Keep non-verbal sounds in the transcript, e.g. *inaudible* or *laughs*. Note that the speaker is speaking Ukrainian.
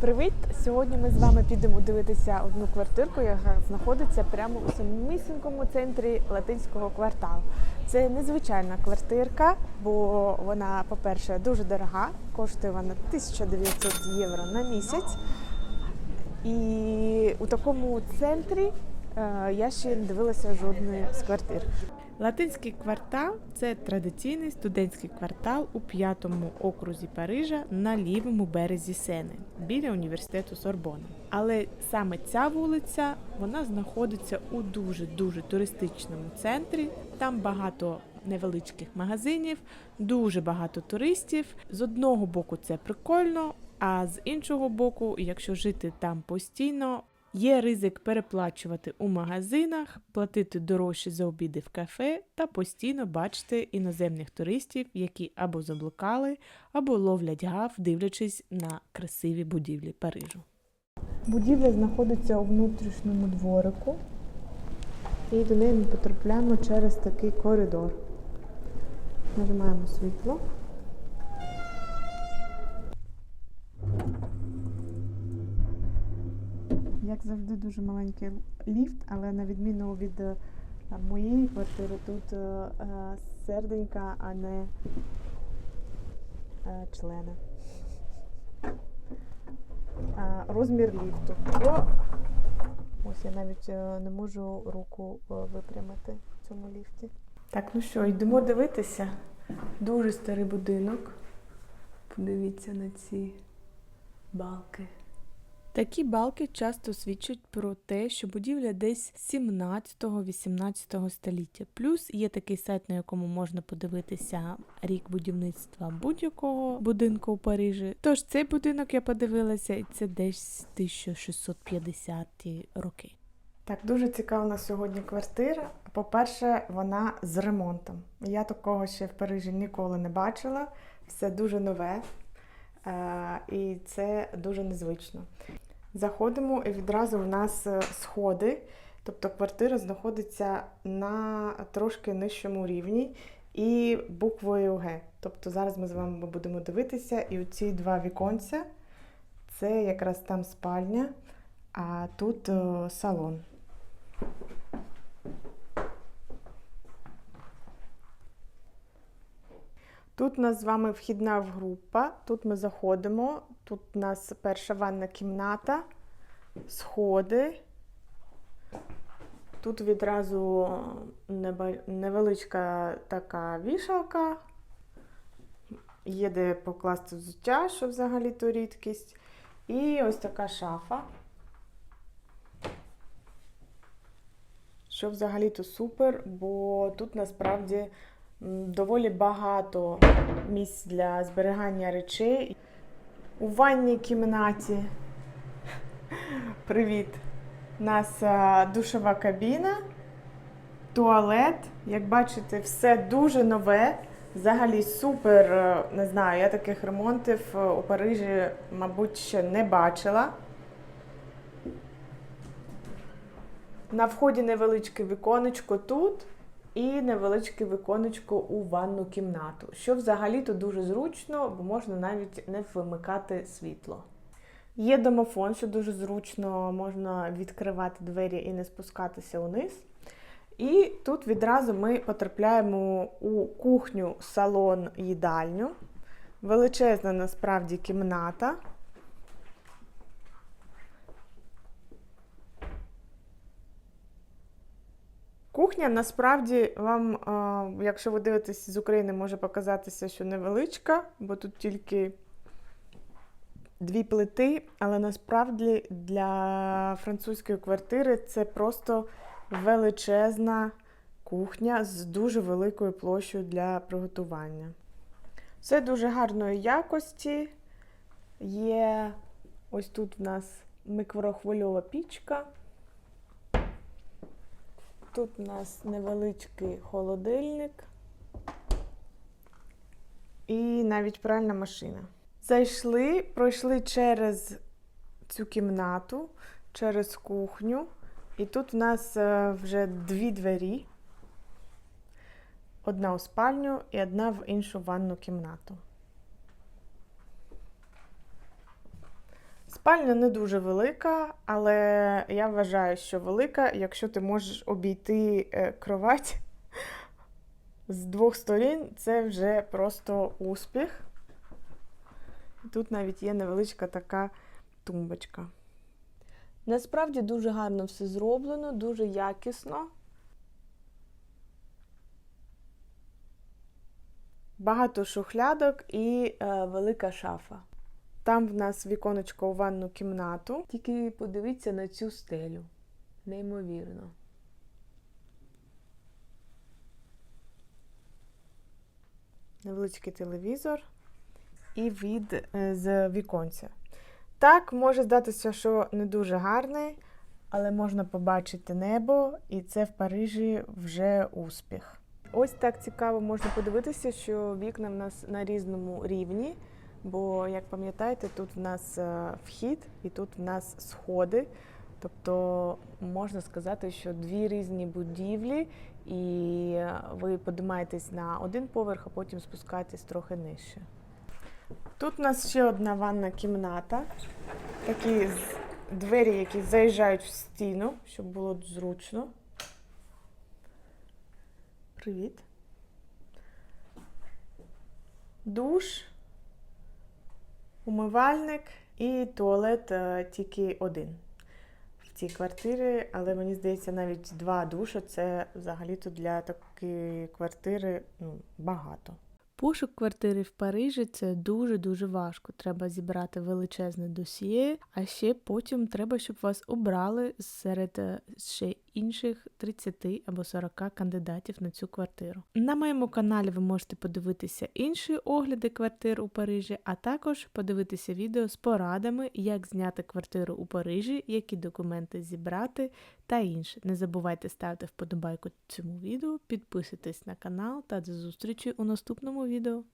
Привіт! Сьогодні ми з вами підемо дивитися одну квартирку, яка знаходиться прямо у самісінькому центрі латинського кварталу. Це незвичайна квартирка, бо вона, по-перше, дуже дорога, коштує вона 1900 євро на місяць. І у такому центрі е, я ще не дивилася жодної з квартир. Латинський квартал це традиційний студентський квартал у п'ятому окрузі Парижа на лівому березі Сени біля університету Сорбона. Але саме ця вулиця вона знаходиться у дуже дуже туристичному центрі. Там багато невеличких магазинів, дуже багато туристів. З одного боку це прикольно, а з іншого боку, якщо жити там постійно, Є ризик переплачувати у магазинах, платити дорожче за обіди в кафе та постійно бачити іноземних туристів, які або заблукали, або ловлять гав, дивлячись на красиві будівлі Парижу. Будівля знаходиться у внутрішньому дворику, і до неї ми потрапляємо через такий коридор. Нажимаємо світло. Як завжди, дуже маленький ліфт, але на відміну від е, моєї квартири, тут е, е, серденька, а не члени. Розмір ліфту. Ось я навіть не можу руку випрямити в цьому ліфті. Так, ну що, йдемо дивитися. Дуже старий будинок. Подивіться на ці балки. Такі балки часто свідчать про те, що будівля десь 17-18 століття. Плюс є такий сайт, на якому можна подивитися рік будівництва будь-якого будинку у Парижі. Тож цей будинок я подивилася, і це десь 1650-ті роки. Так, дуже цікава у нас сьогодні квартира. По-перше, вона з ремонтом. Я такого ще в Парижі ніколи не бачила. Все дуже нове. Е, І це дуже незвично. Заходимо і відразу в нас е, сходи, тобто квартира знаходиться на трошки нижчому рівні і буквою Г. Тобто зараз ми з вами будемо дивитися, і оці два віконця це якраз там спальня, а тут е, салон. Тут у нас з вами вхідна група. Тут ми заходимо. Тут у нас перша ванна кімната, сходи. Тут відразу невеличка така вішалка. Є де покласти взуття, що взагалі то рідкість. І ось така шафа. Що взагалі то супер, бо тут насправді доволі багато місць для зберігання речей. У ванній кімнаті привіт. У нас душова кабіна, туалет. Як бачите, все дуже нове. Взагалі супер. е, Не знаю, я таких ремонтів е, у Парижі, мабуть, ще не бачила. На вході невеличке віконечко тут і невеличке віконечко у ванну кімнату, що взагалі то дуже зручно, бо можна навіть не вимикати світло. Є домофон, що дуже зручно, можна відкривати двері і не спускатися униз. І тут відразу ми потрапляємо у кухню, салон, їдальню. Величезна насправді кімната. Кухня насправді вам, е, якщо ви дивитесь з України, може показатися, що невеличка, бо тут тільки дві плити, але насправді для французької квартири це просто величезна кухня з дуже великою площею для приготування. Все дуже гарної якості. Є ось тут в нас микрохвильова пічка. Тут у нас невеличкий холодильник і навіть пральна машина. Зайшли, пройшли через цю кімнату, через кухню, і тут у нас е, вже дві двері: одна у спальню і одна в іншу ванну кімнату. Спальня не дуже велика, але я вважаю, що велика, якщо ти можеш обійти е, кровать *laughs* з двох сторін, це вже просто успіх. Тут навіть є невеличка така тумбочка. Насправді дуже гарно все зроблено, дуже якісно. Багато шухлядок і е, велика шафа. Там в нас віконечко у ванну кімнату. Тільки подивіться на цю стелю. Неймовірно. Невеличкий телевізор і від е, з віконця. Так, може здатися, що не дуже гарний, але можна побачити небо, і це в Парижі вже успіх. Ось так цікаво можна подивитися, що вікна в нас на різному рівні. Бо, як пам'ятаєте, тут в нас е, вхід і тут в нас сходи. Тобто можна сказати, що дві різні будівлі, і ви подимаєтесь на один поверх, а потім спускаєтесь трохи нижче. Тут у нас ще одна ванна кімната. Такі двері, які заїжджають в стіну, щоб було зручно. Привіт. Душ, умивальник і туалет е, тільки один в цій квартирі, але мені здається, навіть два душі це взагалі-то для такої квартири ну, багато. Пошук квартири в Парижі це дуже-дуже важко. Треба зібрати величезне досьє, а ще потім треба, щоб вас обрали серед е, ще інших 30 або 40 кандидатів на цю квартиру. На моєму каналі ви можете подивитися інші огляди квартир у Парижі, а також подивитися відео з порадами, як зняти квартиру у Парижі, які документи зібрати та інше. Не забувайте ставити вподобайку цьому відео, підписуйтесь на канал та до зустрічі у наступному відео.